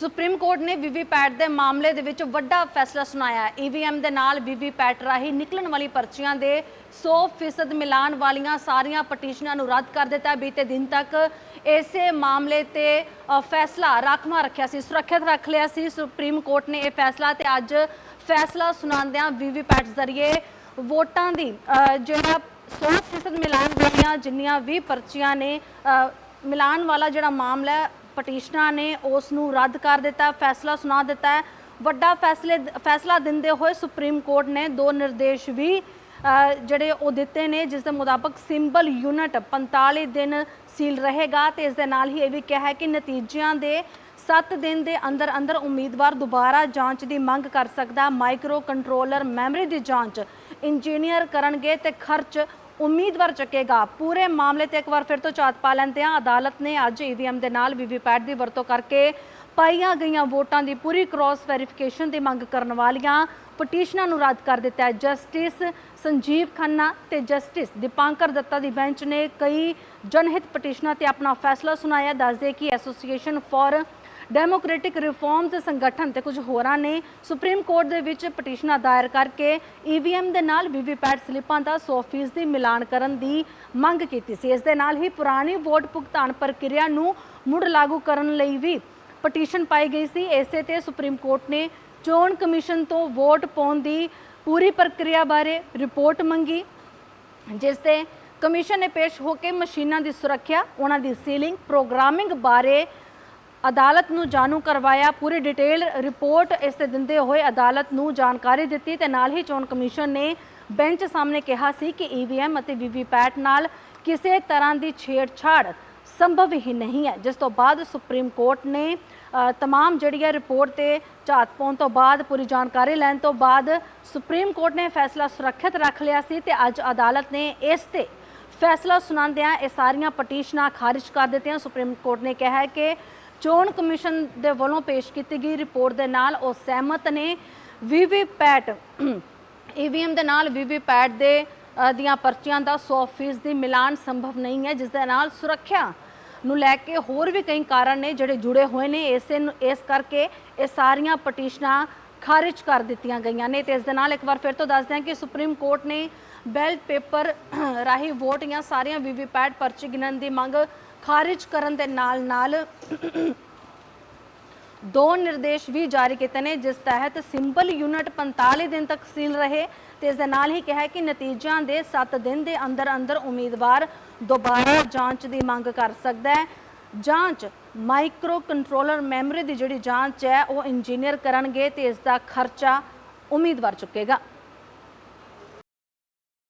Supreme court ਨੇ VVPAT ਦੇ ਮਾਮਲੇ ਦੇ ਵਿੱਚ ਵੱਡਾ ਫੈਸਲਾ ਸੁਣਾਇਆ ਹੈ। ਈਵੀਐਮ ਦੇ ਨਾਲ ਵੀਵੀਪੈਟ ਰਾਹੀਂ ਨਿਕਲਣ ਵਾਲੀ ਪਰਚੀਆਂ ਦੇ 100% ਮਿਲਾਨ ਵਾਲੀਆਂ ਸਾਰੀਆਂ ਪਟੀਸ਼ਨਾਂ ਨੂੰ ਰੱਦ ਕਰ ਦਿੱਤਾ। ਬੀਤੇ ਦਿਨ ਤੱਕ ਇਸੇ ਮਾਮਲੇ ਤੇ ਫੈਸਲਾ ਰਾਖਵਾਂ ਰੱਖਿਆ ਸੀ ਸੁਰੱਖਿਅਤ ਰੱਖ ਲਿਆ ਸੀ। ਸੁਪਰੀਮ ਕੋਰਟ ਨੇ ਇਹ ਫੈਸਲਾ ਤੇ ਅੱਜ ਫੈਸਲਾ ਸੁਣਾਉਂਦਿਆਂ ਵੀਵੀਪੈਟ ਜ਼ਰੀਏ ਵੋਟਾਂ ਦੀ ਜਿਹੜਾ 100% ਮਿਲਾਨ ਵਾਲੀਆਂ ਜਿੰਨੀਆਂ ਵੀ ਪਰਚੀਆਂ ਨੇ ਅ, ਮਿਲਾਨ ਵਾਲਾ ਜਿਹੜਾ ਮਾਮਲਾ ਪਟੀਸ਼ਨਾਂ ਨੇ ਉਸ ਨੂੰ ਰੱਦ ਕਰ ਦਿੱਤਾ, ਫੈਸਲਾ ਸੁਣਾ ਦਿੱਤਾ ਹੈ। ਵੱਡਾ ਫੈਸਲੇ, ਫੈਸਲਾ ਦਿੰਦੇ ਹੋਏ ਸੁਪਰੀਮ ਕੋਰਟ ਨੇ ਦੋ ਨਿਰਦੇਸ਼ ਵੀ ਜਿਹੜੇ ਉਹ ਦਿੱਤੇ ਨੇ, ਜਿਸ ਦੇ ਮੁਤਾਬਕ ਸਿੰਬਲ ਯੂਨਿਟ 45 ਦਿਨ ਸੀਲ ਰਹੇਗਾ ਤੇ ਇਸ ਦੇ ਨਾਲ ਹੀ ਇਹ ਵੀ ਕਿਹਾ ਹੈ ਕਿ ਨਤੀਜਿਆਂ ਦੇ 7 ਦਿਨ ਦੇ ਅੰਦਰ ਅੰਦਰ ਉਮੀਦਵਾਰ ਦੁਬਾਰਾ ਜਾਂਚ ਦੀ ਮੰਗ ਕਰ ਸਕਦਾ। ਮਾਈਕਰੋ ਕੰਟਰੋਲਰ ਮੈਮਰੀ ਦੀ ਜਾਂਚ ਇੰਜੀਨੀਅਰ ਕਰਨਗੇ ਤੇ ਖਰਚ ਉਮੀਦਵਾਰ ਚੱਕੇਗਾ। ਪੂਰੇ ਮਾਮਲੇ ਤੇ ਇੱਕ ਵਾਰ ਫਿਰ ਤੋਂ ਝਾਤ ਪਾ ਲੈਂਦੇ ਆ ਅਦਾਲਤ ਨੇ ਅੱਜ ਈਵੀਐਮ ਦੇ ਨਾਲ ਵੀਵੀਪੈਟ ਦੀ ਵਰਤੋਂ ਕਰਕੇ ਪਾਈਆਂ ਗਈਆਂ ਵੋਟਾਂ ਦੀ ਪੂਰੀ ਕ੍ਰਾਸ ਵੈਰੀਫਿਕੇਸ਼ਨ ਦੀ ਮੰਗ ਕਰਨ ਵਾਲੀਆਂ ਪਟੀਸ਼ਨਾਂ ਨੂੰ ਰੱਦ ਕਰ ਦਿੱਤਾ ਹੈ। ਜਸਟਿਸ ਸੰਜੀਵ ਖੰਨਾ ਤੇ ਜਸਟਿਸ ਦੀਪਾਂਕਰ ਦੱਤਾ ਦੀ ਬੈਂਚ ਨੇ ਕਈ ਜਨਹਿਤ ਪਟੀਸ਼ਨਾਂ ਤੇ ਆਪਣਾ ਫੈਸਲਾ ਸੁਣਾਇਆ ਦੱਸਦੇ ਕਿ ਐਸੋਸੀਏਸ਼ਨ ਫॉर ਡੈਮੋਕ੍ਰੈਟਿਕ ਰਿਫਾਰਮਸ ਸੰਗਠਨ ਤੇ ਕੁਝ ਹੋਰਾਂ ਨੇ ਸੁਪਰੀਮ ਕੋਰਟ ਦੇ ਵਿੱਚ ਪਟੀਸ਼ਨਾਂ ਦਾਇਰ ਕਰਕੇ ਈਵੀਐਮ ਦੇ ਨਾਲ ਵੀਵੀਪੈਟ ਸਲਿੱਪਾਂ ਦਾ 100% ਦੀ ਮਿਲਾਨ ਕਰਨ ਦੀ ਮੰਗ ਕੀਤੀ ਸੀ। ਇਸ ਦੇ ਨਾਲ ਹੀ ਪੁਰਾਣੀ ਵੋਟ ਭੁਗਤਾਨ ਪ੍ਰਕਿਰਿਆ ਨੂੰ ਮੁੜ ਲਾਗੂ ਕਰਨ ਲਈ ਵੀ ਪਟੀਸ਼ਨ ਪਾਈ ਗਈ ਸੀ। ਇਸੇ ਤੇ ਸੁਪਰੀਮ ਕੋਰਟ ਨੇ ਚੋਣ ਕਮਿਸ਼ਨ ਤੋਂ ਵੋਟ ਪਾਉਣ ਦੀ ਪੂਰੀ ਪ੍ਰਕਿਰਿਆ ਬਾਰੇ ਰਿਪੋਰਟ ਮੰਗੀ, ਜਿਸ ਤੇ ਕਮਿਸ਼ਨ ਨੇ ਪੇਸ਼ ਹੋ ਕੇ ਮਸ਼ੀਨਾਂ ਦੀ ਸੁਰੱਖਿਆ, ਉਹਨਾਂ ਦੀ ਸੀਲਿੰਗ, ਪ੍ਰੋਗਰਾਮਿੰਗ ਬਾਰੇ ਅਦਾਲਤ ਨੂੰ ਜਾਣੂ ਕਰਵਾਇਆ ਪੂਰੀ ਡਿਟੇਲ ਰਿਪੋਰਟ ਇਸ ਤੇ ਦਿੰਦੇ ਹੋਏ ਅਦਾਲਤ ਨੂੰ ਜਾਣਕਾਰੀ ਦਿੱਤੀ ਤੇ ਨਾਲ ਹੀ ਚੋਣ ਕਮਿਸ਼ਨ ਨੇ ਬੈਂਚ ਸਾਹਮਣੇ ਕਿਹਾ ਸੀ ਕਿ ਈਵੀਐਮ ਅਤੇ ਵੀਵੀਪੈਟ ਨਾਲ ਕਿਸੇ ਤਰ੍ਹਾਂ ਦੀ ਛੇੜਛਾੜ ਸੰਭਵ ਹੀ ਨਹੀਂ ਹੈ। ਜਿਸ ਤੋਂ ਬਾਅਦ ਸੁਪਰੀਮ ਕੋਰਟ ਨੇ ਅ, ਤਮਾਮ ਜਿਹੜੀ ਹੈ ਰਿਪੋਰਟ ਤੇ ਝਾਤ ਪਾਉਣ ਤੋਂ ਬਾਅਦ ਪੂਰੀ ਜਾਣਕਾਰੀ ਲੈਣ ਤੋਂ ਬਾਅਦ ਸੁਪਰੀਮ ਕੋਰਟ ਨੇ ਫੈਸਲਾ ਸੁਰੱਖਿਅਤ ਰੱਖ ਲਿਆ ਸੀ ਤੇ ਅੱਜ ਅਦਾਲਤ ਨੇ ਇਸ ਤੇ ਫੈਸਲਾ ਸੁਣਾਉਂਦਿਆਂ ਇਹ ਸਾਰੀਆਂ ਪਟੀਸ਼ਨਾਂ ਖਾਰਜ ਕਰ ਦਿੱਤੀਆਂ। ਸੁਪਰੀਮ ਕੋਰਟ ਨੇ ਕਿਹਾ ਹੈ ਕਿ ਚੋਣ ਕਮਿਸ਼ਨ ਦੇ ਵੱਲੋਂ ਪੇਸ਼ ਕੀਤੀ ਗਈ ਰਿਪੋਰਟ ਦੇ ਨਾਲ ਉਹ ਸਹਿਮਤ ਨੇ। ਵੀਵੀਪੈਟ ਈਵੀਐਮ ਦੇ ਨਾਲ ਵੀਵੀਪੈਟ ਦੇ ਦੀਆਂ ਪਰਚੀਆਂ ਦਾ 100% ਦੀ ਮਿਲਾਨ ਸੰਭਵ ਨਹੀਂ ਹੈ, ਜਿਸ ਦੇ ਨਾਲ ਸੁਰੱਖਿਆ ਨੂੰ ਲੈ ਕੇ ਹੋਰ ਵੀ ਕਈ ਕਾਰਨ ਨੇ ਜਿਹੜੇ ਜੁੜੇ ਹੋਏ ਨੇ। ਇਸੇ ਨੂੰ, ਇਸ ਕਰਕੇ ਇਹ ਸਾਰੀਆਂ ਪਟੀਸ਼ਨਾਂ ਖਾਰਜ ਕਰ ਦਿੱਤੀਆਂ ਗਈਆਂ ਨੇ। ਤੇ ਇਸ ਦੇ ਨਾਲ ਇੱਕ ਵਾਰ ਫਿਰ ਤੋਂ ਦੱਸਦੇ ਹਾਂ ਕਿ ਸੁਪਰੀਮ ਕੋਰਟ ਨੇ ਬੈਲਟ ਪੇਪਰ ਰਾਹੀਂ ਵੋਟ ਜਾਂ ਸਾਰੀਆਂ ਵੀਵੀਪੈਟ ਪਰਚੀ ਗਿਣਨ ਦੀ ਮੰਗ ਖਾਰਿਜ ਕਰਨ ਦੇ ਨਾਲ ਨਾਲ ਦੋ ਨਿਰਦੇਸ਼ ਵੀ ਜਾਰੀ ਕੀਤੇ ਨੇ, ਜਿਸ ਤਹਿਤ ਸਿੰਬਲ ਯੂਨਿਟ 45 ਦਿਨ ਤੱਕ ਸੀਲ ਰਹੇ ਤੇ ਇਸ ਦੇ ਨਾਲ ਹੀ ਕਿਹਾ ਕਿ ਨਤੀਜਿਆਂ ਦੇ 7 ਦਿਨ ਦੇ ਅੰਦਰ ਅੰਦਰ ਉਮੀਦਵਾਰ ਦੁਬਾਰਾ ਜਾਂਚ ਦੀ ਮੰਗ ਕਰ ਸਕਦਾ ਹੈ। ਜਾਂਚ ਮਾਈਕਰੋ ਕੰਟਰੋਲਰ ਮੈਮਰੀ ਦੀ ਜਿਹੜੀ ਜਾਂਚ ਹੈ, ਉਹ ਇੰਜੀਨੀਅਰ ਕਰਨਗੇ ਤੇ ਇਸ ਦਾ ਖਰਚਾ ਉਮੀਦਵਾਰ ਚੁੱਕੇਗਾ।